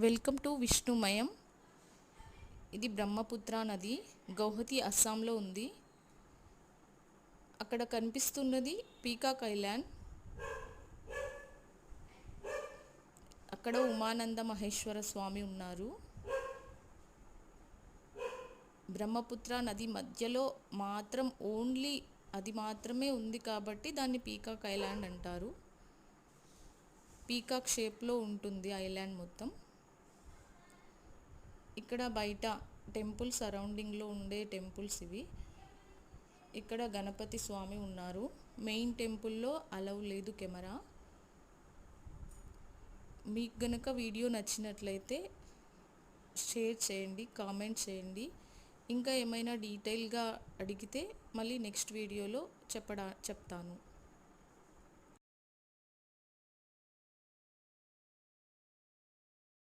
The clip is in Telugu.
Welcome to విష్ణుమయం. ఇది బ్రహ్మపుత్ర నది గౌహతి అస్సాంలో ఉంది. అక్కడ కనిపిస్తున్నది పీకాక్ ఐలాండ్. అక్కడ ఉమానంద మహేశ్వర స్వామి ఉన్నారు. బ్రహ్మపుత్ర నది మధ్యలో మాత్రం ఓన్లీ అది మాత్రమే ఉంది కాబట్టి దాన్ని పీకాక్ ఐలాండ్ అంటారు. పీకాక్ షేప్లో ఉంటుంది ఐలాండ్ మొత్తం. ఇక్కడ బయట టెంపుల్ సరౌండింగ్లో ఉండే టెంపుల్స్ ఇవి. ఇక్కడ గణపతి స్వామి ఉన్నారు. మెయిన్ టెంపుల్లో అలవ్ లేదు కెమెరా. మీకు గనక వీడియో నచ్చినట్లయితే షేర్ చేయండి కామెంట్ చేయండి. ఇంకా ఏమైనా డీటెయిల్గా అడిగితే మళ్ళీ నెక్స్ట్ వీడియోలో చెప్పడా చెప్తాను.